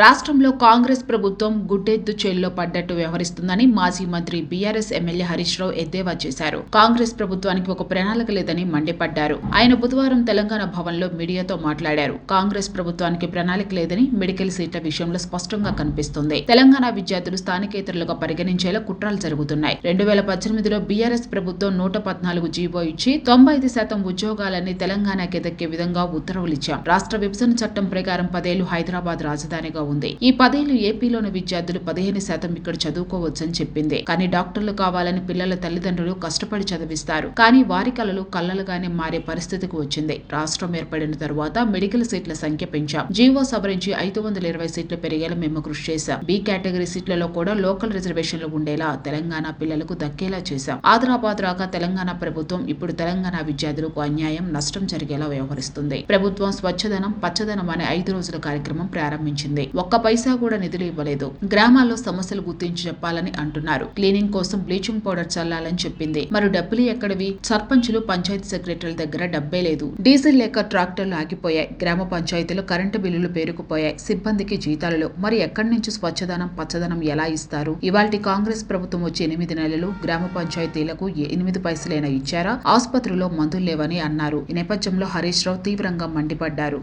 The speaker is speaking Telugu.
రాష్ట్రంలో కాంగ్రెస్ ప్రభుత్వం గుడ్డెద్దు చేల్లో పడ్డట్టు వ్యవహరిస్తుందని మాజీ మంత్రి బీఆర్ఎస్ ఎమ్మెల్యే హరీష్ రావు ఎద్దేవా చేశారు. కాంగ్రెస్ ప్రభుత్వానికి ఒక ప్రణాళిక లేదని మండిపడ్డారు. ఆయన బుధవారం తెలంగాణ భవన్లో మీడియాతో మాట్లాడారు. కాంగ్రెస్ ప్రభుత్వానికి ప్రణాళిక లేదని మెడికల్ సీట్ల విషయంలో స్పష్టంగా కనిపిస్తుంది. తెలంగాణ విద్యార్థులు స్థానికేతరులుగా పరిగణించేలా కుట్రలు జరుగుతున్నాయి. రెండు వేల పద్దెనిమిదిలో బీఆర్ఎస్ ప్రభుత్వం నూట పద్నాలుగు జీవో ఇచ్చి తొంభై ఐదు శాతం ఉద్యోగాలన్నీ తెలంగాణకి దక్కే విధంగా ఉత్తర్వులు ఇచ్చాం. రాష్ట్ర విభజన చట్టం ప్రకారం పదేళ్ళు హైదరాబాద్ రాజధానిగా ఉంది. ఈ పదేళ్ళు ఏపీలోని విద్యార్థులు పదిహేను శాతం ఇక్కడ చదువుకోవచ్చని చెప్పింది. కానీ డాక్టర్లు కావాలని పిల్లల తల్లిదండ్రులు కష్టపడి చదివిస్తారు. కానీ వారి కలలు కళ్ళలుగానే మారే పరిస్థితికి వచ్చింది. రాష్ట్రం ఏర్పడిన తరువాత మెడికల్ సీట్ల సంఖ్య పెంచాం. జీవో సవరించి ఐదు వందల ఇరవై సీట్లు పెరిగేలా మేము కృషి చేశాం. బి కేటగిరీ సీట్లలో కూడా లోకల్ రిజర్వేషన్లు ఉండేలా తెలంగాణ పిల్లలకు దక్కేలా చేశాం. ఆదిలాబాద్ రాక తెలంగాణ ప్రభుత్వం ఇప్పుడు తెలంగాణ విద్యార్థులకు అన్యాయం నష్టం జరిగేలా వ్యవహరిస్తుంది. ప్రభుత్వం స్వచ్ఛదనం పచ్చదనం అనే ఐదు రోజుల కార్యక్రమం ప్రారంభించింది. ఒక్క పైసా కూడా నిధులు ఇవ్వలేదు. గ్రామాల్లో సమస్యలు గుర్తించి చెప్పాలని అంటున్నారు. క్లీనింగ్ కోసం బ్లీచింగ్ పౌడర్ చల్లాలని చెప్పింది. మరి డబ్బులు ఎక్కడివి? సర్పంచులు పంచాయతీ సెక్రటరీల దగ్గర డబ్బే లేదు. డీజిల్ లేక ట్రాక్టర్లు ఆగిపోయాయి. గ్రామ పంచాయతీలో కరెంటు బిల్లులు పేరుకుపోయాయి. సిబ్బందికి జీతాలలో మరి ఎక్కడి నుంచి స్వచ్ఛదనం పచ్చదనం ఎలా ఇస్తారు? ఇవాల్టి కాంగ్రెస్ ప్రభుత్వం వచ్చి ఎనిమిది నెలలు గ్రామ పంచాయతీలకు ఎనిమిది పైసలైనా ఇచ్చారా? ఆసుపత్రిలో మందులు లేవని అన్నారు. ఈ నేపథ్యంలో హరీష్ రావు తీవ్రంగా మండిపడ్డారు.